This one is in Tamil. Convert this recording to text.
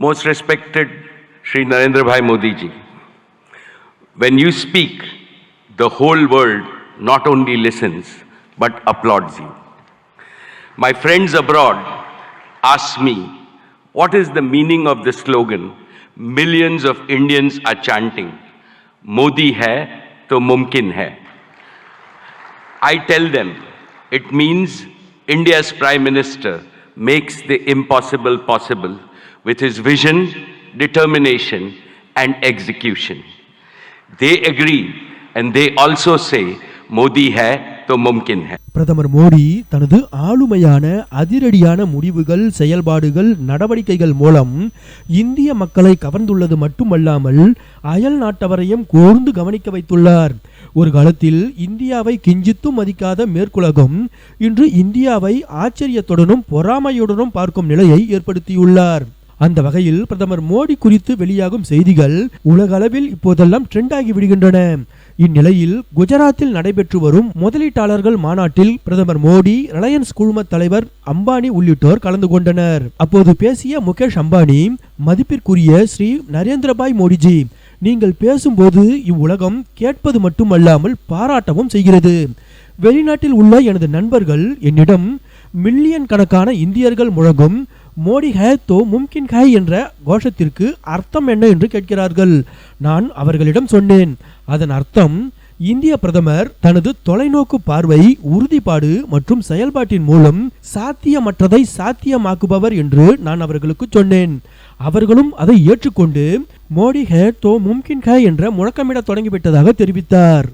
Most respected Sri Narendra Bhai Modi ji, when you speak, the whole world not only listens but applauds you. My friends abroad ask me, what is the meaning of the slogan? Millions of Indians are chanting, Modi hai to mumkin hai. I tell them, it means India's Prime Minister makes the impossible possible with his vision, determination, and execution. They agree and they also say, Modi hai to mumkin hai. பிரதமர் மோடி தனது ஆளுமையான அதிரடியான முடிவுகள் செயல்பாடுகள் நடவடிக்கைகள் மூலம் இந்திய மக்களை கவர்ந்துள்ளது மட்டுமல்லாமல் அயல் நாட்டவரையும் கூர்ந்து கவனிக்க வைத்துள்ளார் ஒரு காலத்தில் இந்தியாவை கிஞ்சித்தும் மதிக்காத மேற்குலகம் இன்று இந்தியாவை ஆச்சரியத்துடனும் பொறாமையுடனும் பார்க்கும் நிலையை ஏற்படுத்தியுள்ளார். அந்த வகையில் பிரதமர் மோடி குறித்து வெளியாகும் செய்திகள் உலக அளவில் இப்போதெல்லாம் ட்ரெண்ட் ஆகி விடுகின்றன. இந்நிலையில் குஜராத்தில் நடைபெற்று வரும் முதலீட்டாளர்கள் மாநாட்டில் பிரதமர் மோடி ரிலையன்ஸ் குழும தலைவர் அம்பானி உள்ளிட்டோர் கலந்து கொண்டனர். அப்போது பேசிய முகேஷ் அம்பானி மதிப்பிற்குரிய ஸ்ரீ நரேந்திரபாய் மோடிஜி நீங்கள் பேசும்போது இவ்வுலகம் கேட்பது மட்டுமல்லாமல் பாராட்டவும் செய்கிறது. வெளிநாட்டில் உள்ள எனது நண்பர்கள் என்னிடம் மில்லியன் கணக்கான இந்தியர்கள் முழங்கும் மோடி ஹே தோ மும்கின் ஹே என்ற கோஷத்திற்கு அர்த்தம் என்ன என்று கேட்கிறார்கள். நான் அவர்களிடம் சொன்னேன். அதன் அர்த்தம் இந்திய பிரதமர் தனது தொலைநோக்கு பார்வை உறுதிப்பாடு மற்றும் செயல்பாட்டின் மூலம் சாத்தியமற்றதை சாத்தியமாக்குபவர் என்று நான் அவர்களுக்கு சொன்னேன். அவர்களும் அதை ஏற்றுக்கொண்டு மோடி ஹே தோ மும்கின் ஹே என்ற முழக்கமிட தொடங்கிவிட்டதாக தெரிவித்தார்.